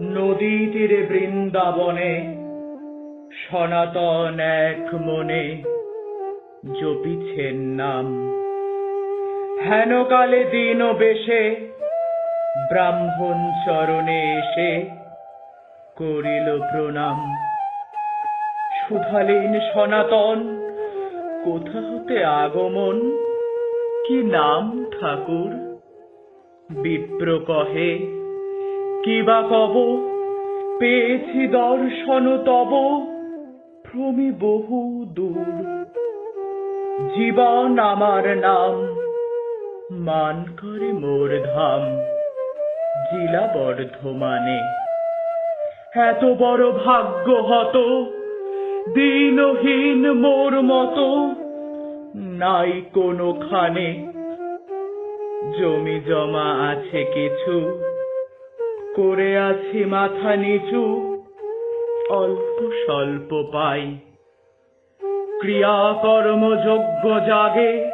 নদী তীরে বৃন্দাবনে, সনাতন এক মনে জপিছেন নাম। হেনকালে দিন বেশে, ব্রাহ্মণ চরণে এসে করিল প্রণাম। সুধালীন সনাতন, কোথা হতে আগমন? কি নাম ঠাকুর? বিপ্র কহে কিবা কব? পেয়েছি দর্শন তব। ভ্রমি বহু দূর। জীবন আমার নাম। মান করে মোর ধাম। জিলা বর্ধমানে। এত বড় ভাগ্য হত। দিনহীন মোর মতো। নাই কোনোখানে। জমি জমা আছে কিছু। করে আছি মাথা নিচু। অল্প স্বল্প পাই। ক্রিয়াকর্ম যোগ্য জাগে।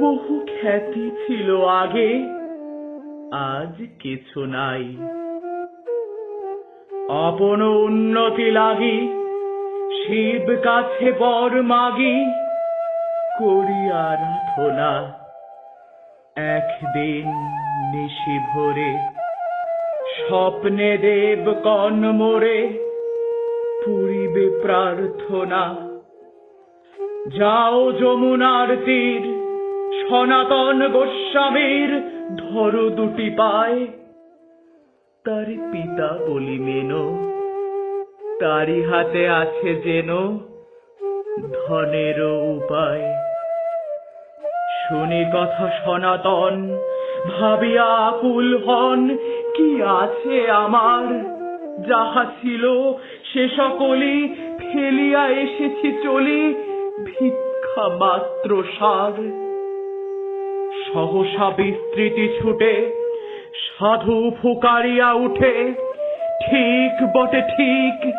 বহু খ্যাতি ছিল আগে। আজ কিছু নাই। আপন উন্নতি লাগি। শিব কাছে বর মাগি। করি আরাধনা। একদিন নিশি ভোরে স্বপ্নে দেব কন মোরে, পুরিবে প্রার্থনা। যাও যমুনার তীর, সনাতন গোস্বামীর, ধরো দুটি পায়। তার পিতা বলি মেনো তারি হাতে আছে যেন ধনেরও উপায়। শুনি কথা সনাতন, ভাবিয়া আকুল হন কি আছে আমার? যাহা ছিল, সে সকলই ফেলিয়া এসেছি চলি, ভিক্ষা মাত্র সার। সহসা বিস্তৃতি ছুটে, সাধু ফুকারিয়া উঠে, ঠিক বটে, ঠিক।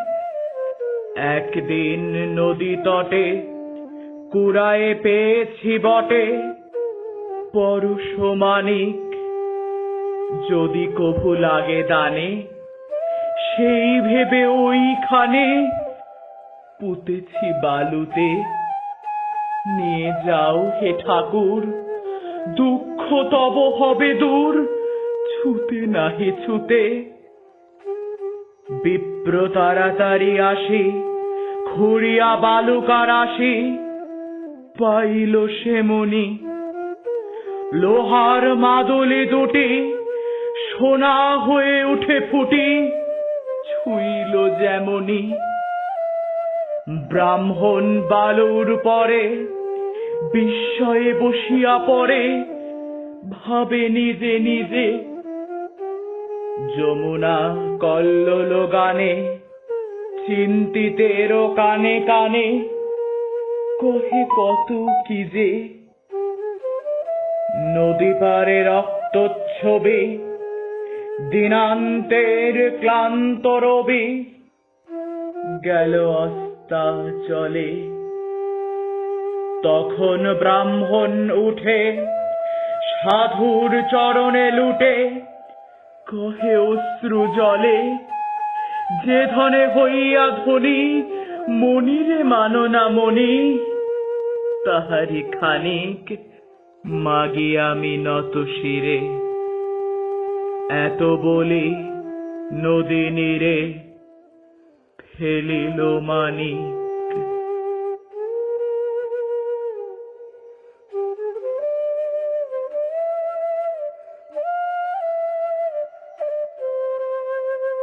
একদিন নদী তটে, কুড়ায়ে পেয়েছি বটে পরশমানিক যদি কভু লাগে দানে, সেই ভেবে ওইখানে পুঁতেছি বালুতে। নিয়ে যাও হে ঠাকুর, দুঃখ তব হবে দূর, ছুতে নাহি ছুতে। বিপ্র তাড়াতাড়ি আসি, খুঁড়িয়া বালুকার আসি, পাইল সে মনি লোহার মাদলে দুটি সোনা হয়ে উঠে ফুটি, ছুইল যেমনি। ব্রাহ্মণ বালুর পরে, বিস্ময়ে বসিয়া পড়ে, ভাবে নিজে নিজে, যমুনা কল্লোল গানে চিন্তিতের কানে কানে, কহে কত কি যে। নদী পারে রক্তচ্ছবি দিনান্তের ক্লান্ত রবি, গেল অস্তা চলে। তখন ব্রাহ্মণ উঠে, সাধুর চরণে লুটে, কহে অশ্রু জলে, যে ধনে হইয়া ধনী, মনিরে মানো না মনি তাহারি খানিক মাগি আমি নত শিরে। এত বলি নদী নীরে ফেলিল মানিক